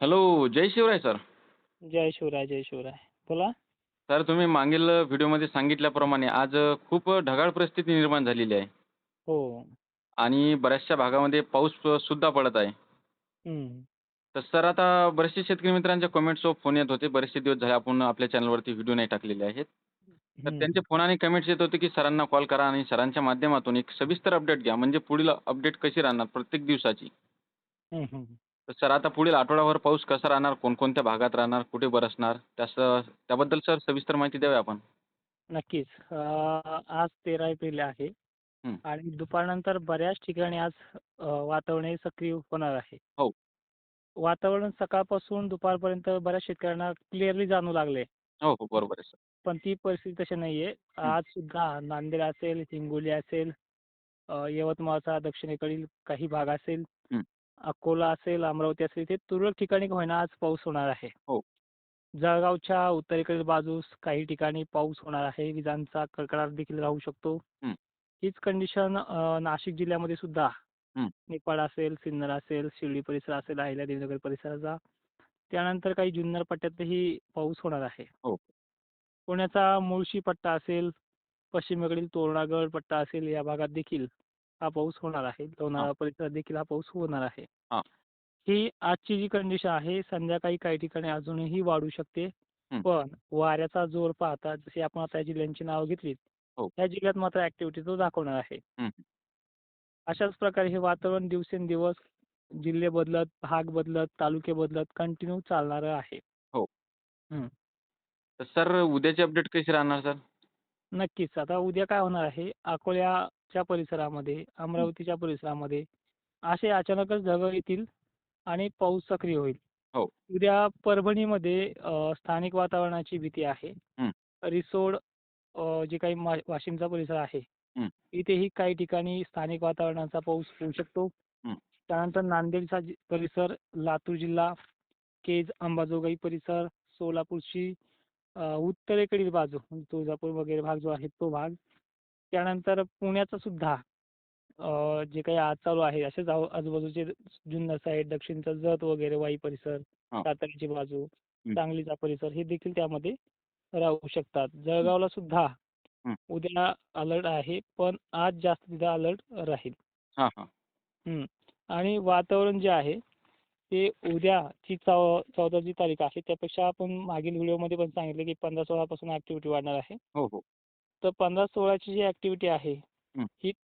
Hello Jai Shivrai sir Jai Shivrai Jai Shivrai. बोला. Sir तुम्ही मागील व्हिडिओमध्ये सांगितल्याप्रमाणे आज खूप ढगाळ परिस्थिती निर्माण झालेली आहे. हो. आणि बऱ्याचशा भागामध्ये पाऊस सुद्धा पडत आहे. हम्म. तर सर आता बरेचसे शेतकरी मित्रांच्या कमेंट्स फोन येत होते. बरेचसे दिवस झाले आपण आपल्या चॅनलवरती व्हिडिओ नाही टाकलेले आहेत. तर हम्म. त्यांचे फोन आणि कमेंट्स येत होते की सरांना कॉल करा आणि सरांच्या माध्यमातून एक सविस्तर अपडेट घ्या. म्हणजे पुढील अपडेट कशी राहणार प्रत्येक दिवसाची? हम्म, हम्म. सर आता पुढील आठवड्याभर पाऊस कसा राहणार कोणकोणत्या भागात राहणार कुठे बरसणार त्याबद्दल सर सविस्तर माहिती द्यावी आपण. नक्कीच. आज तेरा एप्रिल आहे. आणि दुपारनंतर बऱ्याच ठिकाणी आज वातावरण हे सक्रिय होणार आहे. हो. वातावरण सकाळपासून दुपारपर्यंत बऱ्याच शेतकऱ्यांना क्लिअरली जाणू लागले हो हो बरोबर आहे सर. पण ती परिस्थिती तशी नाहीये. आज सुद्धा नांदेड असेल हिंगोली असेल यवतमाळचा दक्षिणेकडील काही भाग असेल. अकोला असेल अमरावती असेल इथे तुरळक ठिकाणी का होईना आज पाऊस होणार आहे हो. जळगावच्या उत्तरेकडील बाजूस काही ठिकाणी पाऊस होणार आहे विजांचा कडकडाट देखील राहू शकतो. हीच कंडिशन नाशिक जिल्ह्यामध्ये सुद्धा हम्म. निपाड असेल सिन्नर असेल शिर्डी परिसर असेल अहिल्यादेवीनगर परिसराचा त्यानंतर काही जुन्नर पट्ट्यातही पाऊस होणार आहे हो. पुण्याचा मुळशी पट्टा असेल पश्चिमेकडील तोरणागड पट्टा असेल या भागात देखील हा पाऊस होणार आहे. लोणावळा परिसरात देखील हा पाऊस होणार आहे. हा. ही आजची जी कंडिशन आहे संध्याकाळी काही ठिकाणी अजूनही वाढू शकते. पण वाऱ्याचा जोर पाहता जशी आपण आता या जिल्ह्यांची नावं घेतलीत हो. या जिल्ह्यात मात्र ऍक्टिव्हिटी तो दाखवणार आहे. अशाच प्रकारे हे वातावरण दिवसेंदिवस जिल्हे बदलत भाग बदलत तालुके बदलत कंटिन्यू चालणारं आहे. तर सर उद्याची अपडेट कशी राहणार सर? नक्कीच. आता उद्या काय होणार आहे? अकोल्याच्या परिसरामध्ये अमरावतीच्या परिसरामध्ये असे अचानकच ढग येतील आणि पाऊस सक्रिय होईल हो. उद्या परभणीमध्ये अ, स्थानिक वातावरणाची भीती आहे हं. रिसोड अ, जे काही मा- वाशिमचा परिसर आहे हं. इथेही काही ठिकाणी स्थानिक वातावरणाचा पाऊस होऊ शकतो हं. त्यानंतर नांदेडचा जि- परिसर लातूर जिल्हा केज अंबाजोगाई परिसर सोलापूरची अ, उत्तरेकडील बाजू म्हणजे तुळजापूर वगैरे भाग जो आहे तो भाग त्यानंतर पुण्याचा सुद्धा अ, जे काही आज चालू आहे असेच आव- आजूबाजूचे जुन्नर साईड दक्षिणचा जत वगैरे वाई परिसर. साताऱ्याची बाजू सांगलीचा परिसर हे देखील त्यामध्ये राहू शकतात. जळगावला सुद्धा. उद्या अलर्ट आहे पण आज जास्त तिथं अलर्ट राहील. हां हां. हं. आणि वातावरण जे आहे ते उद्याची चौ चौदा जी तारीख आहे. त्यापेक्षा आपण मागील व्हिडिओमध्ये पण सांगितलं की पंधरा सोळापासून ॲक्टिव्हिटी वाढणार आहे. हो हो. तर पंधरा सोळाची जी ॲक्टिव्हिटी आहे हं.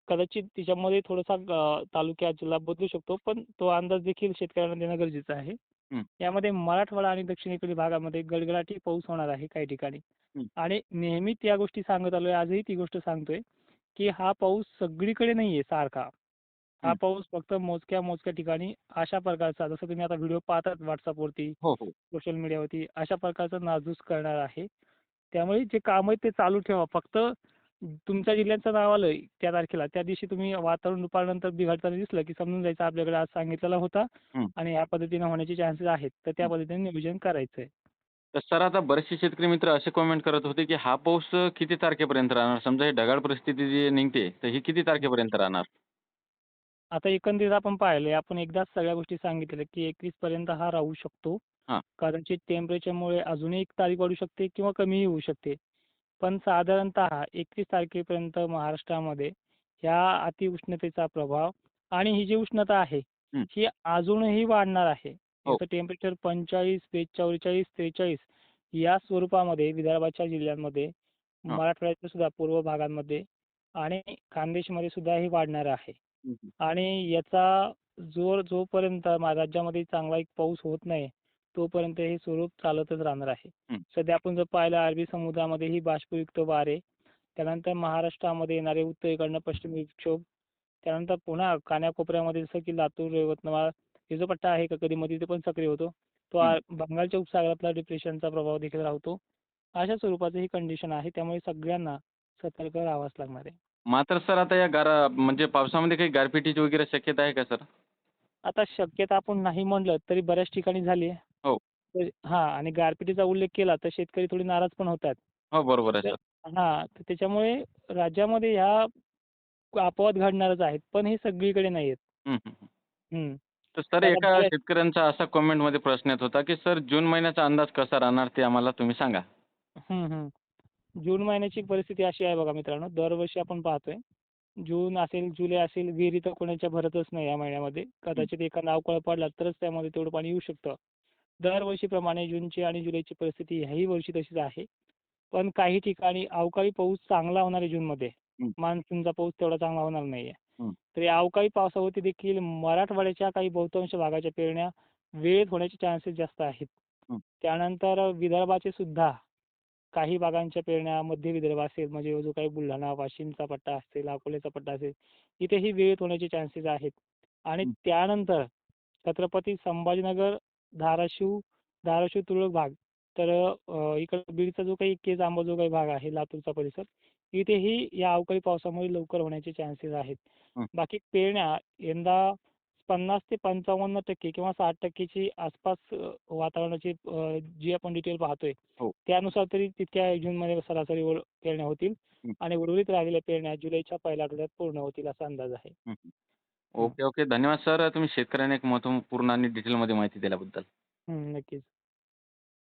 कदाचित तिच्यामध्ये थोडासा अ, तालुका जिल्हा बदलू शकतो पण तो अंदाज देखील शेतकऱ्यांना देणं गरजेचं आहे. यामध्ये मराठवाडा आणि दक्षिणेकडील भागामध्ये गडगडाटी पाऊस होणार आहे काही ठिकाणी. आणि नेहमीच या गोष्टी सांगत आलोय आजही ती गोष्ट सांगतोय की हा पाऊस सगळीकडे नाहीये सारखा हा हं. पाऊस फक्त मोजक्या मोजक्या ठिकाणी अशा प्रकारचा जसं तुम्ही आता व्हिडिओ पाहतात व्हॉट्सअपवरती हो हो सोशल मीडियावरती अशा प्रकारचा नाजूस करणार आहे त्यामुळे जे काम आहे ते चालू ठेवा. फक्त तुमच्या जिल्ह्याचं नाव आलं त्या तारखेला. त्या दिवशी तुम्ही वातावरण दुपारनंतर बिघडताना दिसलं की समजून जायचं आपल्याकडे आज सांगितलेला होता. आणि या पद्धतीने होण्याचे चान्सेस आहेत. तर त्या. पद्धतीने नियोजन करायचंय. तर सर आता बरेचसे शेतकरी मित्र असे कमेंट करत होते की हा पाऊस किती तारखेपर्यंत राहणार? समजा ही ढगाळ परिस्थिती जी निघते तर ही किती तारखेपर्यंत राहणार? आता एकंदरीत आपण पाहिलंय आपण एकदाच सगळ्या गोष्टी सांगितलेल्या की एकवीस पर्यंत हा राहू शकतो हां. कदाचित टेम्परेचरमुळे अजूनही एक तारीख वाढू शकते किंवा कमीही होऊ शकते पण साधारणतः एकतीस तारखेपर्यंत महाराष्ट्रामध्ये ह्या अतिउष्णतेचा प्रभाव आणि ही जी उष्णता आहे हं. ही अजूनही वाढणार आहे हो. याचं टेम्परेचर पंचेचाळीस बेचाळीस त्रेचाळीस या स्वरूपामध्ये विदर्भाच्या जिल्ह्यांमध्ये हां. मराठवाड्याच्या सुद्धा पूर्व भागांमध्ये आणि खानदेशमध्ये सुद्धा हे वाढणार आहे आणि याचा जोर जोपर्यंत राज्यामध्ये चांगला एक पाऊस होत नाही तोपर्यंत हे स्वरूप चालतच राहणार आहे. सध्या आपण जर पाहिलं अरबी समुद्रामध्ये ही बाष्पयुक्त वारे त्यानंतर महाराष्ट्रामध्ये येणारे उत्तरेकडनं पश्चिम विक्षोभ त्यानंतर पुन्हा कान्याकोपऱ्यामध्ये जसं की लातूर यवतमाळ हे जो पट्टा आहे का कधी मध्ये ते पण सक्रिय होतो. तो बंगालच्या उपसागरातला डिप्रेशनचा प्रभाव देखील राहतो. अशा स्वरूपाची ही कंडिशन आहे त्यामुळे सगळ्यांना सतर्क राहावंच लागणार आहे. मात्र सर आता या गारा म्हणजे पावसामध्ये काही गारपिटीची वगैरे शक्यता आहे का सर? आता शक्यता आपण नाही म्हणलं तरी बऱ्याच ठिकाणी झाली आहे. हो. तर- हा आणि गारपिटीचा उल्लेख केला तर शेतकरी थोडी नाराज पण होतात. हो बरोबर आहे सर. हा तर त्याच्यामुळे राज्यामध्ये ह्या अपवाद घडणारच आहेत पण हे सगळीकडे नाही आहेत. हं, हं, हं. तर सर त्याला एका बऱ्याच- शेतकऱ्यांचा असा कमेंटमध्ये प्रश्न येत होता की सर जून महिन्याचा अंदाज कसा राहणार ते आम्हाला तुम्ही सांगा. जून महिन्याची परिस्थिती अशी आहे बघा मित्रांनो दरवर्षी आपण पाहतोय जून असेल जुलै असेल विहिरी तर कोणाच्या भरतच नाही या महिन्यामध्ये. कदाचित एखादा अवकाळ पडला तरच त्यामध्ये तेवढं पाणी येऊ शकतं. दरवर्षीप्रमाणे जूनची आणि जुलैची परिस्थिती ह्याही वर्षी तशीच आहे. पण काही ठिकाणी अवकाळी पाऊस चांगला होणार आहे जूनमध्ये. मान्सूनचा पाऊस तेवढा चांगला होणार नाहीये. तर या अवकाळी पावसावरती देखील मराठवाड्याच्या काही बहुतांश भागाच्या पेरण्या वेळेत होण्याचे चान्सेस जास्त आहेत. त्यानंतर विदर्भाचे सुद्धा काही भागांच्या पेरण्या मध्य विदर्भ असेल म्हणजे जो काही बुलढाणा वाशिमचा पट्टा असेल अकोल्याचा पट्टा असेल इथेही वेळेत होण्याचे चान्सेस आहेत आणि. त्यानंतर छत्रपती संभाजीनगर धाराशिव धाराशिव तुरळक भाग तर इकडं बीडचा जो काही केज आंबा जो काही भाग आहे लातूरचा परिसर इथेही या अवकाळी पावसामुळे लवकर होण्याचे चान्सेस आहेत. बाकी पेरण्या यंदा पन्नास ते पंचावन्न टक्के किंवा साठ टक्केची आसपास वातावरणाची जी आपण डिटेल पाहतोय हो. त्यानुसार तरी तितक्या जूनमध्ये सरासरी वर- पेरण्या होतील हं. आणि उर्वरित राहिलेल्या पेरण्या जुलैच्या पहिल्या आठवड्यात पूर्ण होतील असा अंदाज आहे. ओके ओके धन्यवाद सर तुम्ही शेतकऱ्यांना एक महत्त्वपूर्ण आणि डिटेलमध्ये माहिती दिल्याबद्दल हं, नक्कीच